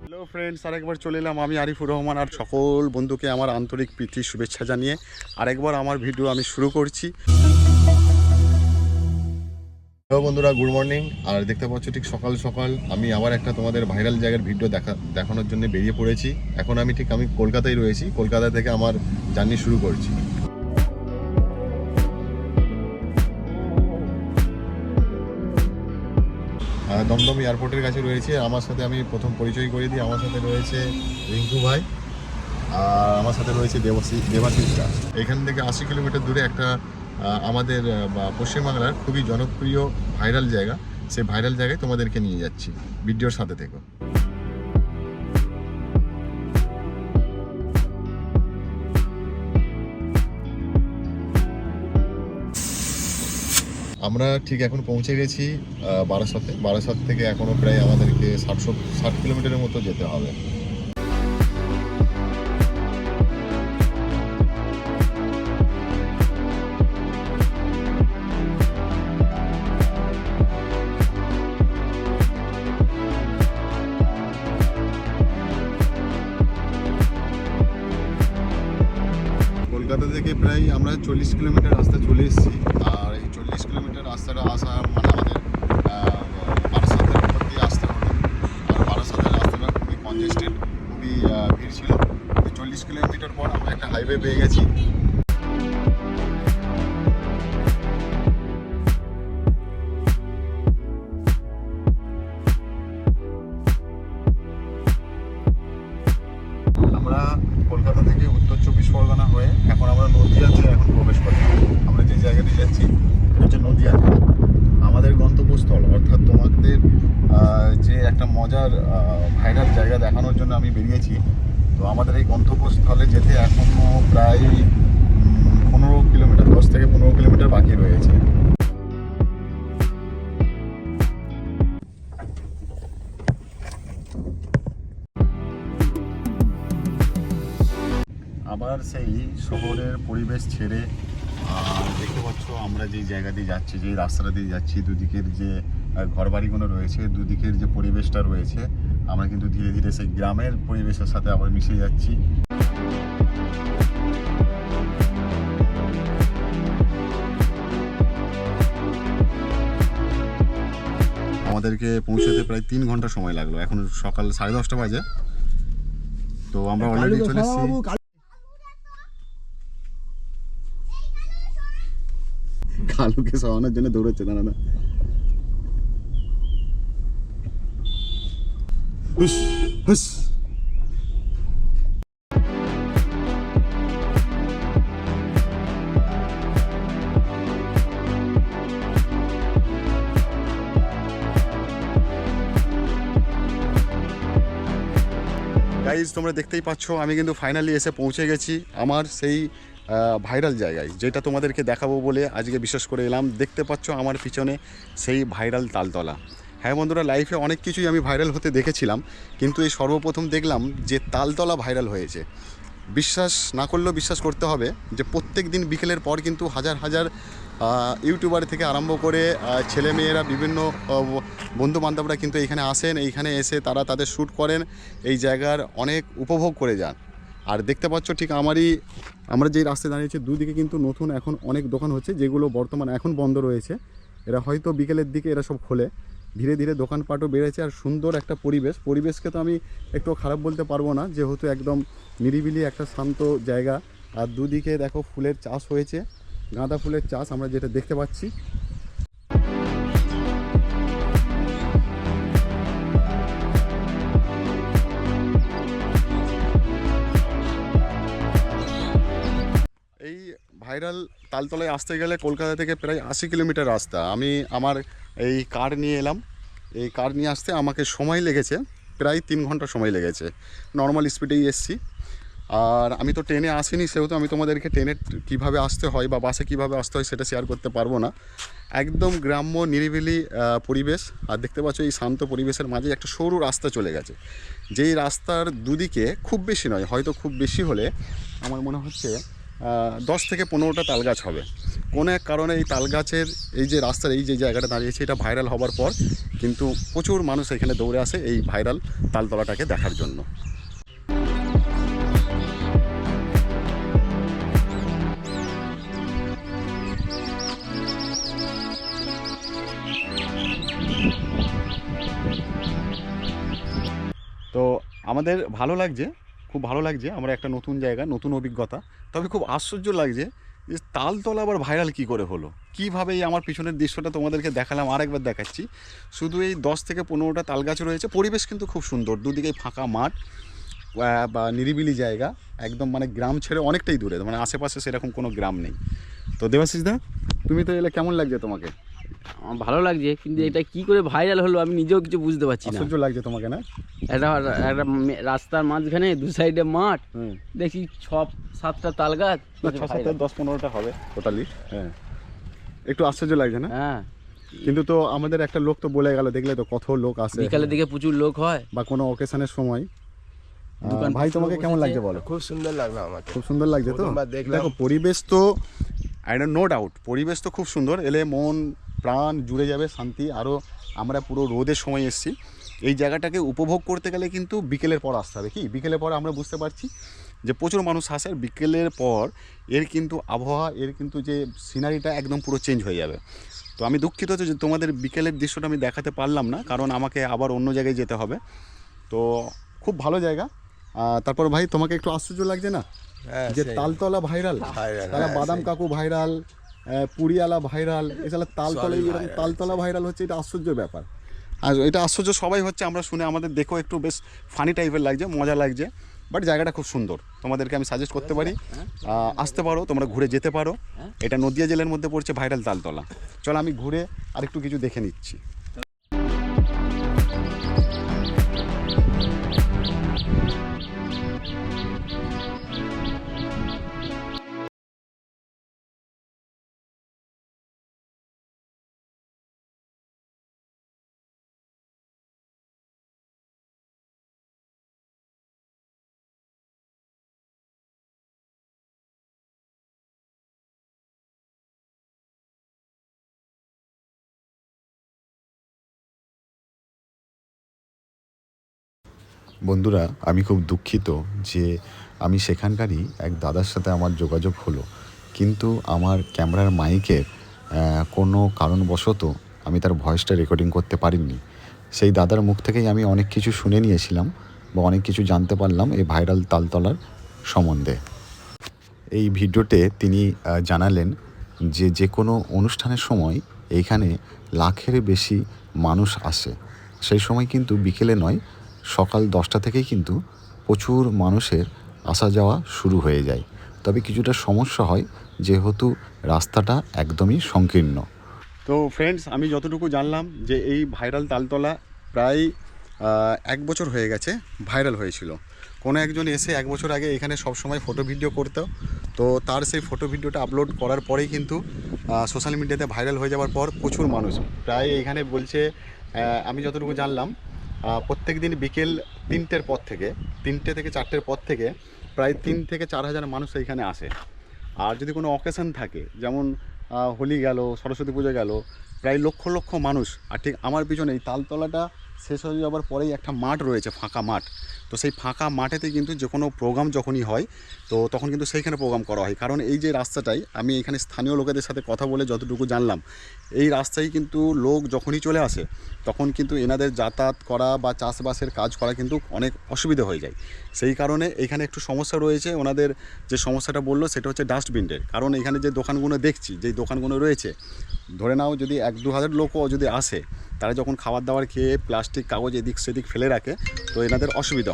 Hello friends আরেকবার চলে এলাম আমি আরিফুর রহমান আর সকল বন্ধুকে আমার আন্তরিক প্রীতি, শুভেচ্ছা জানিয়ে আরেকবার আমার ভিডিও আমি শুরু করছি। হ্যালো বন্ধুরা গুড মর্নিং আর দেখতে পাচ্ছ ঠিক সকাল সকাল আমি আবার একটা তোমাদের ভাইরাল জায়গার ভিডিও দেখা দেখানোর জন্য বেরিয়ে পড়েছি। এখন আমি ঠিক আমি কলকাতায় রয়েছি। কলকাতা থেকে আমার জার্নি শুরু করছি। দমদম এয়ারপোর্টের কাছে রয়েছে। আমার সাথে আমি প্রথম পরিচয় করে দিই। আমার সাথে রয়েছে রিঙ্কু ভাই আর আমার সাথে রয়েছে দেবাশিস দেবাশিস দাস এখান থেকে আশি কিলোমিটার দূরে একটা আমাদের পশ্চিমবাংলার খুবই জনপ্রিয় ভাইরাল জায়গা। সেই ভাইরাল জায়গায় তোমাদেরকে নিয়ে যাচ্ছি। ভিডিওর সাথে থেকো। আমরা ঠিক এখন পৌঁছে গেছি বারাসাতে। বারাসাত থেকে এখনও প্রায় আমাদেরকে ষাটশো ষাট কিলোমিটারের মতো যেতে হবে। কলকাতা থেকে প্রায় আমরা চল্লিশ কিলোমিটার রাস্তা চলে এসেছি আর এই চল্লিশ কিলোমিটার রাস্তাটা আসা মানে আমাদের বারাসাতের উপর দিয়ে আসতে হলো আর বারাসাতের রাস্তাটা খুবই কনজেস্টেড খুবই ভিড় ছিল। চল্লিশ কিলোমিটার পর আমরা একটা হাইওয়ে পেয়ে গেছি। আমরা কলকাতা থেকে উত্তর চব্বিশ পরগনা হয়ে এখন আমরা নদিয়াতে এখন প্রবেশ করছি। আমরা যে জায়গাতে যাচ্ছি হচ্ছে নদিয়াতে আমাদের গন্তব্যস্থল, অর্থাৎ তোমাদের যে একটা মজার ভাইরাল জায়গা দেখানোর জন্য আমি বেরিয়েছি। তো আমাদের এই গন্তব্যস্থলে যেতে এখনও প্রায় পনেরো কিলোমিটার, দশ থেকে পনেরো কিলোমিটার বাকি রয়েছে। আবার সেই শহরের পরিবেশ ছেড়ে আহ, দেখতে পাচ্ছ আমরা যেই জায়গা দিয়ে যাচ্ছি যেই রাস্তাটা দিয়ে যাচ্ছি দুদিকের যে ঘরবাড়িগুলো রয়েছে দুদিকের যে পরিবেশটা রয়েছে আমরা কিন্তু ধীরে ধীরে সেই গ্রামের পরিবেশের সাথে আবার মিশে যাচ্ছি। আমাদেরকে পৌঁছতে প্রায় তিন ঘণ্টা সময় লাগল। এখন সকাল সাড়ে দশটা বাজে। তো আমরা অলরেডি চলে এসেছি। কালুকে সরানোর জন্য দৌড়চ্ছে না না গাইজ তোমরা দেখতেই পাচ্ছ, আমি কিন্তু ফাইনালি এসে পৌঁছে গেছি। আমার সেই ভাইরাল জায়গায় যেটা তোমাদেরকে দেখাবো বলে আজকে বিশেষ করে এলাম। দেখতে পাচ্ছ আমার পিছনে সেই ভাইরাল তালতলা। হ্যাঁ বন্ধুরা লাইফে অনেক কিছুই আমি ভাইরাল হতে দেখেছিলাম কিন্তু এই সর্বপ্রথম দেখলাম যে তালতলা ভাইরাল হয়েছে। বিশ্বাস না করলেও বিশ্বাস করতে হবে যে প্রত্যেক দিন বিকেলের পর কিন্তু হাজার হাজার ইউটিউবার থেকে আরম্ভ করে আহ, ছেলেমেয়েরা বিভিন্ন বন্ধু বান্ধবরা কিন্তু এইখানে আসেন এইখানে এসে তারা তাদের শ্যুট করেন এই জায়গার অনেক উপভোগ করে যান। আর দেখতে পাচ্ছ ঠিক আমারই, আমরা যেই রাস্তায় দাঁড়িয়েছি, দুদিকে কিন্তু নতুন এখন অনেক দোকান হচ্ছে, যেগুলো বর্তমানে এখন বন্ধ রয়েছে। এরা হয়তো বিকেলের দিকে এরা সব খোলে। ধীরে ধীরে দোকানপাটও বেড়েছে আর সুন্দর একটা পরিবেশ। পরিবেশকে তো আমি একটু খারাপ বলতে পারব না, যেহেতু একদম নিরিবিলি একটা শান্ত জায়গা। আর দুদিকে দেখো ফুলের চাষ হয়েছে, গাঁদা ফুলের চাষ আমরা যেটা দেখতে পাচ্ছি। ভাইরাল তালতলায় আসতে গেলে কলকাতা থেকে প্রায় আশি কিলোমিটার রাস্তা। আমি আমার এই কার নিয়ে এলাম। এই কার নিয়ে আসতে আমাকে সময় লেগেছে, প্রায় তিন ঘণ্টা সময় লেগেছে। নর্মাল স্পিডেই এসছি। আর আমি তো ট্রেনে আসিনি, সেহেতু আমি তোমাদেরকে ট্রেনে কীভাবে আসতে হয় বা বাসে কীভাবে আসতে হয় সেটা শেয়ার করতে পারব না। একদম গ্রাম্য, নিরিবিলি পরিবেশ। আর দেখতে পাচ্ছ এই শান্ত পরিবেশের মাঝে একটা সরু রাস্তা চলে গেছে। যেই রাস্তার দুদিকে খুব বেশি নয়, হয়তো খুব বেশি হলে আমার মনে হচ্ছে দশ থেকে পনেরোটা তাল গাছ হবে। কোনো এক কারণে এই তাল গাছের এই যে রাস্তার এই যে জায়গাটা দাঁড়িয়েছে, এটা ভাইরাল হবার পর কিন্তু প্রচুর মানুষ এখানে দৌড়ে আসে এই ভাইরাল তালতলাটাকে দেখার জন্য। তো আমাদের ভালো লাগছে খুব ভালো লাগছে, আমরা একটা নতুন জায়গা, নতুন অভিজ্ঞতা। তবে খুব আশ্চর্য লাগছে যে তালতলা আবার ভাইরাল কি করে হলো? কীভাবে এই আমার পিছনের দৃশ্যটা তোমাদেরকে দেখালাম, আরেকবার দেখাচ্ছি। শুধু এই দশ থেকে পনেরোটা তাল গাছ রয়েছে, পরিবেশ কিন্তু খুব সুন্দর, দুদিকেই ফাঁকা মাঠ বা নিরিবিলি জায়গা, একদম মানে গ্রাম ছেড়ে অনেকটাই দূরে মানে আশেপাশে সেরকম কোনো গ্রাম নেই। তো দেবাশিস দা, তুমি তো এলে কেমন লাগছে তোমাকে? আমার ভালো লাগছে কিন্তু এটা কি করে ভাইরাল হলো আমি নিজেও কিছু বুঝতে পারছি না। লাগছে তোমাকে না? একটা একটা রাস্তার মাঝখানে দু সাইডে মাঠ দেখি ছ সাতটা তাল গাছ ছ সাতটা দশ পনেরোটা হবে টোটালি হ্যাঁ। একটু আশ্চর্য লাগছে না? হ্যাঁ। কিন্তু তো আমাদের একটা লোক তো বলে গেল দেখলে তো কত লোক আসে বিকালের দিকে প্রচুর লোক হয়। বা কোনো অকেশনের সময়। ভাই তোমাকে কেমন লাগছে বলো? খুব সুন্দর লাগল আমাকে। খুব সুন্দর লাগছে তো? দেখো পরিবেশ তো আই নো ডাউট পরিবেশ তো খুব সুন্দর এলে মন প্রাণ জুড়ে যাবে শান্তি। আরও আমরা পুরো রোদের সময় এসেছি। এই জায়গাটাকে উপভোগ করতে গেলে কিন্তু বিকেলের পর আসতে হবে। কি? বিকেলের পর আমরা বুঝতে পারছি যে প্রচুর মানুষ আসে আর বিকেলের পর এর কিন্তু আবহাওয়া এর কিন্তু যে সিনারিটা একদম পুরো চেঞ্জ হয়ে যাবে। তো আমি দুঃখিত যে তোমাদের বিকেলের দৃশ্যটা আমি দেখাতে পারলাম না কারণ আমাকে আবার অন্য জায়গায় যেতে হবে। তো খুব ভালো জায়গা। তারপর ভাই তোমাকে একটু আশ্চর্য লাগছে না? হ্যাঁ যে তালতলা ভাইরাল। তারা হ্যাঁ, বাদাম কাকু ভাইরাল পুরিয়ালা ভাইরাল এছাড়া তালতলা এরকম তালতলা ভাইরাল হচ্ছে এটা আশ্চর্য ব্যাপার। আর এটা আশ্চর্য সবাই হচ্ছে আমরা শুনে আমাদের দেখো একটু বেশ ফানি টাইপের লাগছে মজা লাগছে বাট জায়গাটা খুব সুন্দর। তোমাদেরকে আমি সাজেস্ট করতে পারি। আসতে পারো তোমরা ঘুরে যেতে পারো। এটা নদিয়া জেলার মধ্যে পড়ছে ভাইরাল তালতলা। চলো আমি ঘুরে আর একটু কিছু দেখে নিচ্ছি। বন্ধুরা, আমি খুব দুঃখিত যে আমি সেখানকারই এক দাদার সাথে আমার যোগাযোগ হলো। কিন্তু আমার ক্যামেরার মাইকের কোনো কারণবশত আমি তার ভয়েসটা রেকর্ডিং করতে পারিনি। সেই দাদার মুখ থেকেই আমি অনেক কিছু শুনে নিয়েছিলাম বা অনেক কিছু জানতে পারলাম এই ভাইরাল তালতলার সম্বন্ধে। এই ভিডিওতে তিনি জানালেন যে যে কোনো অনুষ্ঠানের সময় এইখানে লাখের বেশি মানুষ আসে। সেই সময় কিন্তু বিকেলে নয় সকাল দশটা থেকেই কিন্তু প্রচুর মানুষের আসা যাওয়া শুরু হয়ে যায়। তবে কিছুটা সমস্যা হয় যেহেতু রাস্তাটা একদমই সংকীর্ণ। তো ফ্রেন্ডস আমি যতটুকু জানলাম যে এই ভাইরাল তালতলা প্রায় এক বছর হয়ে গেছে ভাইরাল হয়েছিল। কোনো একজন এসে এক বছর আগে এখানে সবসময় ফটো ভিডিও করতো। তো তার সেই ফটো ভিডিওটা আপলোড করার পরেই কিন্তু সোশ্যাল মিডিয়াতে ভাইরাল হয়ে যাওয়ার পর প্রচুর মানুষ, প্রায় এখানে বলছে আমি যতটুকু জানলাম প্রত্যেক দিন বিকেল তিনটের পর থেকে, তিনটে থেকে চারটের পর থেকে প্রায় তিন থেকে চার হাজার মানুষ এইখানে আসে। আর যদি কোনো অকেশান থাকে, যেমন হোলি গেল, সরস্বতী পুজো গেল, প্রায় লক্ষ লক্ষ মানুষ, আর ঠিক আমার পিছনে এই তালতলাটা শেষ হয়ে যাওয়ার পরেই একটা মাঠ রয়েছে, ফাঁকা মাঠ। তো সেই ফাঁকা মাঠেতে কিন্তু যে কোনো প্রোগ্রাম যখনই হয়, তো তখন কিন্তু সেইখানে প্রোগ্রাম করা হয়। কারণ এই যে রাস্তাটাই, আমি এখানে স্থানীয় লোকেদের সাথে কথা বলে যতটুকু জানলাম, এই রাস্তায় কিন্তু লোক যখনই চলে আসে, তখন কিন্তু এনাদের যাতায়াত করা বা চাষবাসের কাজ করা কিন্তু অনেক অসুবিধা হয়ে যায়। সেই কারণে এখানে একটু সমস্যা রয়েছে, ওনাদের যে সমস্যাটা বলল সেটা হচ্ছে ডাস্টবিনের কারণ এখানে যে দোকানগুলো দেখছি, যেই দোকানগুলো রয়েছে, ধরে নাও যদি এক দু হাজার লোকও যদি আসে, তারা যখন খাবার দাবার খেয়ে প্লাস্টিক কাগজ এদিক সেদিক ফেলে রাখে, তো এনাদের অসুবিধা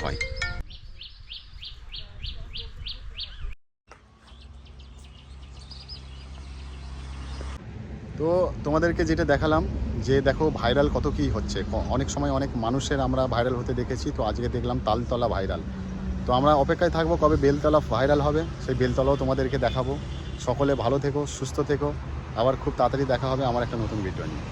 তো তোমাদেরকে যেটা দেখালাম, যে দেখো ভাইরাল কত কী হচ্ছে। অনেক সময় অনেক মানুষের আমরা ভাইরাল হতে দেখেছি, তো আজকে দেখলাম তালতলা ভাইরাল। তো আমরা অপেক্ষায় থাকব কবে বেলতলা ভাইরাল হবে, সেই বেলতলাও তোমাদেরকে দেখাবো। সকলে ভালো থেকো, সুস্থ থেকো। আবার খুব তাড়াতাড়ি দেখা হবে আমার একটা নতুন ভিডিও নিয়ে।